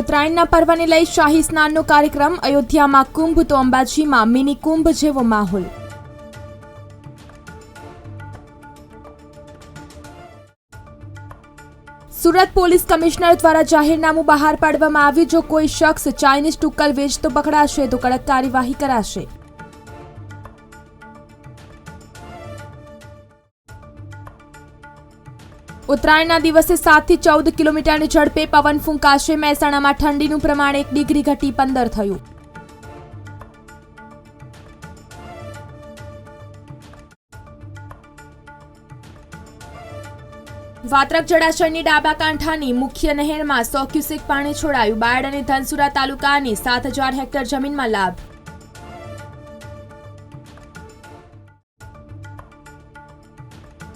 ઉત્તરાયણના પર્વને લઈ શાહી સ્નાનનો કાર્યક્રમ અયોધ્યામાં કુંભ તો અંબાજીમાં મિની કુંભ જેવો માહોલ. સુરત પોલીસ કમિશનર દ્વારા જાહેરનામું બહાર પાડવામાં આવ્યું જો કોઈ શખ્સ ચાઇનીઝ ટુક્કલ વેચતો પકડાશે તો કડક કાર્યવાહી કરાશે. ઉત્તરાયણના દિવસે સાતથી ચૌદ કિલોમીટરની ઝડપે પવન ફૂંકાશે. મહેસાણામાં ઠંડીનું પ્રમાણ એક ડિગ્રી ઘટી પંદર થયું. વાત્રક જળાશયની ડાબા કાંઠાની મુખ્ય નહેરમાં સો ક્યુસેક પાણી છોડાયું. બાયડ અને ધનસુરા તાલુકાની સાત હજાર હેક્ટર જમીનમાં લાભ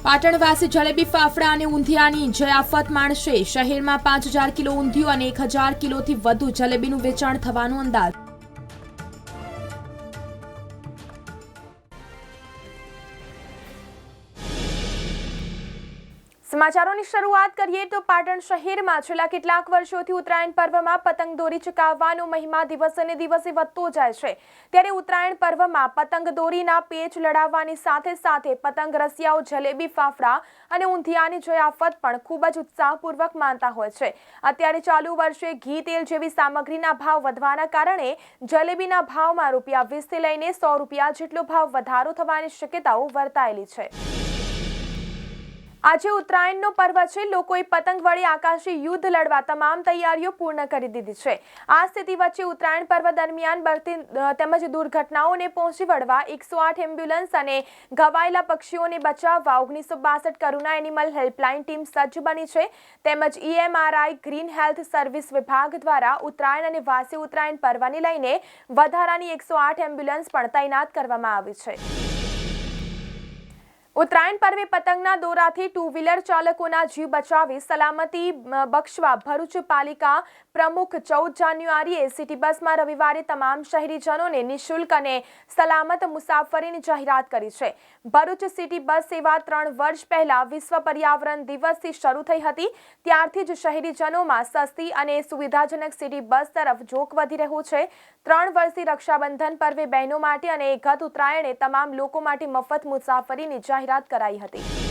પાટણવાસી જલેબી ફાફડા અને ઊંધિયાની જયાફત માણશે. શહેરમાં પાંચ હજાર કિલો ઊંધિયું અને એક હજાર કિલોથી વધુ જલેબીનું વેચાણ થવાનો અંદાજ. સમાચારોની શરૂઆત કરીએ તો પાટણ શહેરમાં છેલ્લા કેટલાક વર્ષોથી ઉત્તરાયણ પર્વમાં પતંગ દોરી ચકાવવાનો મહિમા દિવસે દિવસે વધતો જાય છે. ત્યારે ઉત્તરાયણ પર્વમાં પતંગ દોરીના પેચ લડાવવાની સાથે સાથે પતંગ રસિયાઓ, જલેબી, ફાફડા અને ઊંધિયાની જયાફત પણ ખૂબ જ ઉત્સાહપૂર્વક માનતા હોય છે. અત્યારે ચાલુ વર્ષે ઘી તેલ જેવી સામગ્રીના ભાવ વધવાના કારણે જલેબીના ભાવમાં રૂપિયા વીસથી લઈને સો રૂપિયા જેટલો ભાવ વધારો થવાની શક્યતાઓ વર્તાયેલી છે. આજે ઉત્તરાયણનો પર્વ છે. લોકોએ પતંગ વડે આકાશી યુદ્ધ લડવા તમામ તૈયારીઓ પૂર્ણ કરી દીધી છે. આ સ્થિતિ વચ્ચે ઉત્તરાયણ પર્વ દરમિયાન બળતી તેમજ દુર્ઘટનાઓને પહોંચી વળવા એકસો આઠ એમ્બ્યુલન્સ અને ઘવાયેલા પક્ષીઓને બચાવવા ઓગણીસો બાસઠ કરુણા એનિમલ હેલ્પલાઇન ટીમ સજ્જ બની છે. તેમજ ઈએમઆરઆઈ ગ્રીન હેલ્થ સર્વિસ વિભાગ દ્વારા ઉત્તરાયણ અને વાસી ઉત્તરાયણ પર્વને લઈને વધારાની એકસો આઠ એમ્બ્યુલન્સ પણ તૈનાત કરવામાં આવી છે. ઉત્તરાયણ પર્વે પતંગના દોરાથી ટુ વ્હીલર ચાલકોના જીવ બચાવી સલામતી બક્ષવા ભરૂચ પાલિકા પ્રમુખ ચૌદ જાન્યુઆરીએ સિટી બસમાં રવિવારે તમામ શહેરીજનોને નિઃશુલ્ક અને સલામત મુસાફરીની જાહેરાત કરી છે. ભરૂચ સિટી બસ સેવા ત્રણ વર્ષ પહેલા વિશ્વ પર્યાવરણ દિવસથી શરૂ થઈ હતી. ત્યારથી જ શહેરીજનોમાં સસ્તી અને સુવિધાજનક સિટી બસ તરફ જોક વધી રહ્યું છે. ત્રણ વર્ષથી રક્ષાબંધન પર્વે બહેનો માટે અને ગત ઉત્તરાયણે તમામ લોકો માટે મફત મુસાફરીની જાહેરાત કરાઈ હતી.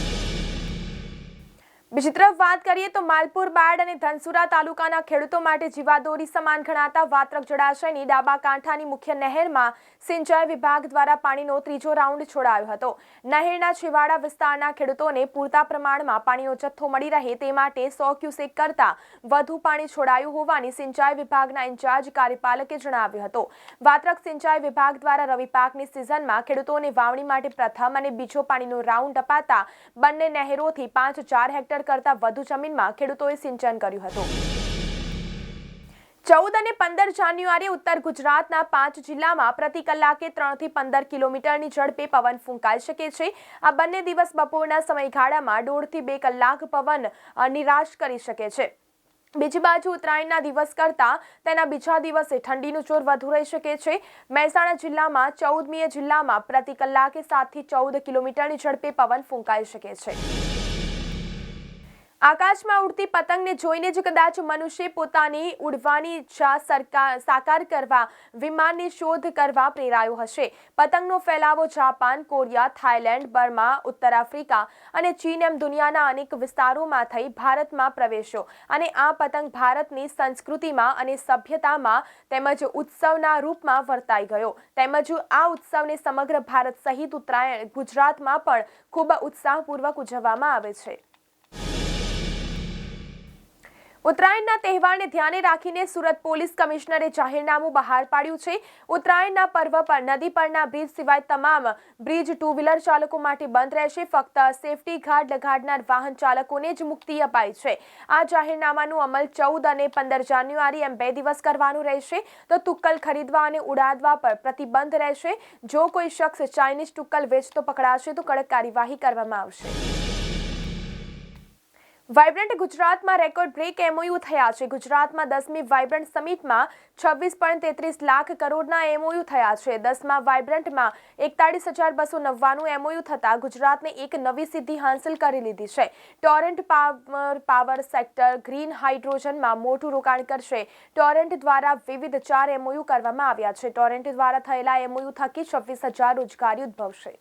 બીજી તરફ વાત કરીએ તો માલપુર બાડ અને ધનસુરા તાલુકાના ખેડૂતો માટે જીવાદોરી સમાન ગણાતા વાત્રક જળાશયની ડાબા કાંઠાની મુખ્ય નહેરમાં સિંચાઈ વિભાગ દ્વારા પાણીનો ત્રીજો રાઉન્ડ છોડાયો હતો. નહેરના છેવાડા વિસ્તારના ખેડૂતોને પૂરતા પ્રમાણમાં પાણીનો જથ્થો મળી રહે તે માટે સો ક્યુસેક કરતા વધુ પાણી છોડાયું હોવાની સિંચાઈ વિભાગના ઇન્ચાર્જ કાર્યપાલકે જણાવ્યું હતું. વાત્રક સિંચાઈ વિભાગ દ્વારા રવિ પાકની સિઝનમાં ખેડૂતોને વાવણી માટે પ્રથમ અને બીજો પાણીનો રાઉન્ડ અપાતા બંને નહેરોથી પાંચ ચાર હેક્ટર કરતા વધુ જમીનમાં ખેડૂતોએ સિંચન કર્યું હતું. ચૌદ અને પંદર જાન્યુઆરી ઉત્તર ગુજરાતના પાંચ જિલ્લામાં પ્રતિ કલાકે ત્રણથી પંદર કિલોમીટરની ઝડપે પવન ફૂંકાઈ શકે છે. આ બંને દિવસ બપોરના સમયગાળામાં દોઢથી બે કલાક પવન નિરાશ કરી શકે છે. બીજી બાજુ ઉત્તરાયણના દિવસ કરતા તેના બીજા દિવસે ઠંડીનું જોર વધુ રહી શકે છે. મહેસાણા જિલ્લામાં, ચૌદમીએ જિલ્લામાં પ્રતિ કલાકે સાતથી ચૌદ કિલોમીટરની ઝડપે પવન ફૂંકાઈ શકે છે. આકાશમાં ઉડતી પતંગને જોઈને જ કદાચ મનુષ્ય પોતાની ઉડવાની ઈચ્છા સરકાર સાકાર કરવા, વિમાનની શોધ કરવા પ્રેરાયો હશે. પતંગનો ફેલાવો જાપાન, કોરિયા, થાઇલેન્ડ, બર્મા, ઉત્તર આફ્રિકા અને ચીન એમ દુનિયાના અનેક વિસ્તારોમાં થઈ ભારતમાં પ્રવેશ્યો અને આ પતંગ ભારતની સંસ્કૃતિમાં અને સભ્યતામાં તેમજ ઉત્સવના રૂપમાં વર્તાઈ ગયો. તેમજ આ ઉત્સવને સમગ્ર ભારત સહિત ઉત્તરાયણ ગુજરાતમાં પણ ખૂબ ઉત્સાહપૂર્વક ઉજવવામાં આવે છે. ઉત્તરાયણના તહેવારને ધ્યાને રાખીને સુરત પોલીસ કમિશનરે જાહેરનામું બહાર પાડ્યું છે. ઉત્તરાયણના પર્વ પર, નદી પરના બ્રિજ સિવાય તમામ બ્રિજ ટુ વ્હીલર ચાલકો માટે બંધ રહેશે. ફક્ત સેફટી ગાર્ડ લગાડનાર વાહન ચાલકોને જ મુક્તિ અપાઈ છે. આ જાહેરનામાનું અમલ ચૌદ અને પંદર જાન્યુઆરી એમ બે દિવસ કરવાનું રહેશે. તો તુક્કલ ખરીદવા અને ઉડાડવા પર પ્રતિબંધ રહેશે. જો કોઈ શખ્સ ચાઇનીઝ તુક્કલ વેચતો પકડાશે તો કડક કાર્યવાહી કરવામાં આવશે. વાઇબ્રન્ટ ગુજરાતમાં રેકોર્ડ બ્રેક એમઓયુ થયા છે. ગુજરાતમાં દસમી વાઇબ્રન્ટ સમિટમાં છવ્વીસ પોઈન્ટ તેત્રીસ લાખ કરોડના એમઓયુ થયા છે. દસમા વાઇબ્રન્ટમાં એકતાળીસ હજાર બસો નવ્વાણું એમઓયુ થતાં ગુજરાતને એક નવી સિદ્ધિ હાંસલ કરી લીધી છે. Torrent power power sector, green હાઇડ્રોજનમાં મોટું રોકાણ કરશે. ટોરેન્ટ દ્વારા વિવિધ ચાર એમઓયુ કરવામાં આવ્યા છે. ટોરેન્ટ દ્વારા થયેલા એમઓયુ થકી છવ્વીસ હજાર રોજગારી ઉદ્ભવશે.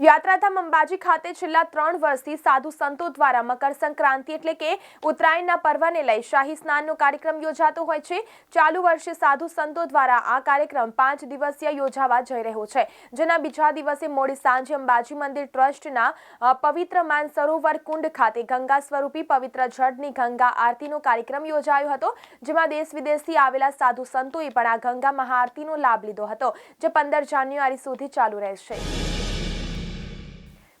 યાત્રાધામ અંબાજી ખાતે છેલ્લા ત્રણ વર્ષથી સાધુ સંતો દ્વારા મકર સંક્રાંતિ એટલે કે ઉત્તરાયણના પર્વને લઈ શાહી સ્નાનનો કાર્યક્રમ યોજાતો હોય છે. ચાલુ વર્ષે સાધુ સંતો દ્વારા આ કાર્યક્રમ પાંચ દિવસીય યોજાવા જઈ રહ્યો છે. જેના બીજા દિવસે મોડી સાંજે અંબાજી મંદિર ટ્રસ્ટના પવિત્ર માન સરોવર કુંડ ખાતે ગંગા સ્વરૂપી પવિત્ર જળની ગંગા આરતીનો કાર્યક્રમ યોજાયો હતો, જેમાં દેશ વિદેશથી આવેલા સાધુ સંતોએ પણ આ ગંગા મહાઆરતીનો લાભ લીધો હતો, જે પંદર જાન્યુઆરી સુધી ચાલુ રહેશે.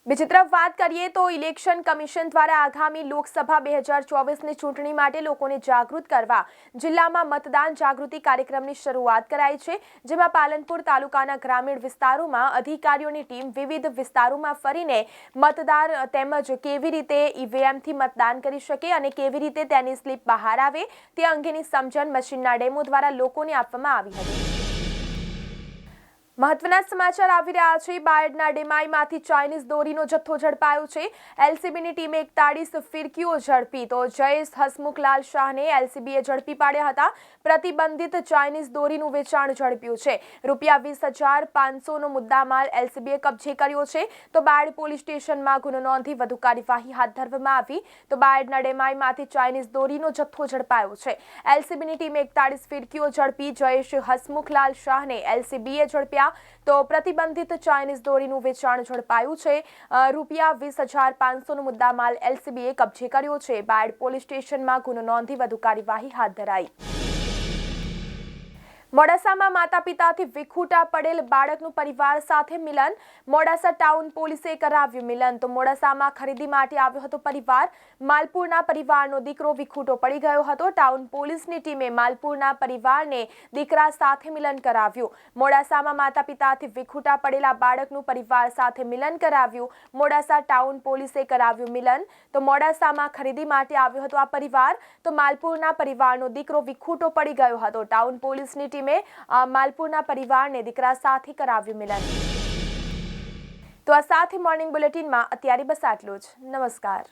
બીજી તરફ વાત કરીએ તો ઇલેક્શન કમિશન દ્વારા આગામી લોકસભા બે હજાર ચોવીસની ચૂંટણી માટે લોકોને જાગૃત કરવા જિલ્લામાં મતદાન જાગૃતિ કાર્યક્રમની શરૂઆત કરાઈ છે, જેમાં પાલનપુર તાલુકાના ગ્રામીણ વિસ્તારોમાં અધિકારીઓની ટીમ વિવિધ વિસ્તારોમાં ફરીને મતદાર તેમજ કેવી રીતે ઈવીએમથી મતદાન કરી શકે અને કેવી રીતે તેની સ્લીપ બહાર આવે તે અંગેની સમજણ મશીનના ડેમો દ્વારા લોકોને આપવામાં આવી હતી. મહત્વના સમાચાર આવી રહ્યા છે. બાયડના ડેમાઈમાંથી ચાઇનીઝ દોરીનો જથ્થો ઝડપાયો છે. એલસીબીની ટીમે એકતાળીસ ફિરકીઓ ઝડપી. તો જયેશ હસમુખલાલ શાહને એલસીબીએ ઝડપી પાડ્યા હતા. પ્રતિબંધિત ચાઇનીઝ દોરીનું વેચાણ ઝડપ્યું છે. રૂપિયા વીસ હજાર પાંચસોનો મુદ્દામાલ એલસીબીએ કબજે કર્યો છે. તો બાયડ પોલીસ સ્ટેશનમાં ગુનો નોંધી વધુ કાર્યવાહી હાથ ધરવામાં આવી. તો બાયડના ડેમાઈમાંથી ચાઇનીઝ દોરીનો જથ્થો ઝડપાયો છે. એલસીબીની ટીમે એકતાળીસ ફિરકીઓ ઝડપી. જયેશ હસમુખલાલ શાહને એલસીબીએ ઝડપ્યા. તો પ્રતિબંધિત ચાઇનીઝ દોરીનું વેચાણ ઝડપાયું છે. રૂપિયા વીસ હજાર પાંચસોનો મુદ્દામાલ એલસીબીએ કબજે કર્યો છે. બાયડ પોલીસ સ્ટેશનમાં ગુનો નોંધી વધુ કાર્યવાહી હાથ ધરાઈ. મોડાસામાં માતા પિતાથી વિખૂટા પડેલ બાળકનું પરિવાર સાથે મિલન. મોડાસા ટાઉન પોલીસે કરાવ્યું મિલન. તો મોડાસામાં ખરીદી માટે આવ્યો હતો પરિવાર. માલપુરના પરિવારનો દીકરો વિખૂટો પડી ગયો હતો. ટાઉન પોલીસની ટીમે માલપુરના પરિવારને દીકરા સાથે મિલન કરાવ્યું. મોડાસામાં માતા પિતાથી વિખૂટા પડેલા બાળકનું પરિવાર સાથે મિલન કરાવ્યું. મોડાસા ટાઉન પોલીસે કરાવ્યું મિલન. તો મોડાસામાં ખરીદી માટે આવ્યો હતો આ પરિવાર. તો માલપુરના પરિવારનો દીકરો વિખૂટો પડી ગયો હતો. ટાઉન પોલીસની ટીમે માલપુરના પરિવારને દીકરા સાથે કરાવ્યું મિલન. તો આ સાથે મોર્નિંગ બુલેટિનમાં અત્યારે બસ આટલું જ. નમસ્કાર.